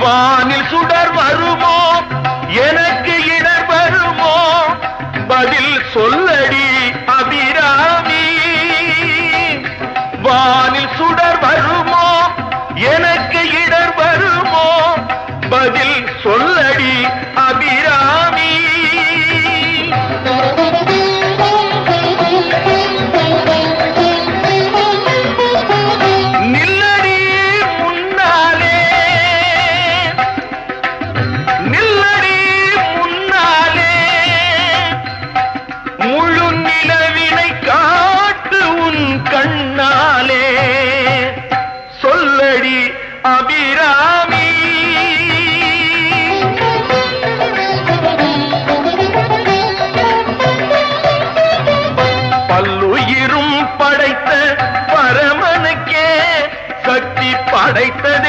வானில் சுடர் வருமோ? எனக்கு இடர் வருமோ? பதில் சொல்லடி அபிராமி. வானில் சுடர் வருமோ? அபிராமி. பல்லுயிரும் படைத்த பரமனுக்கே சக்தி படைத்ததில்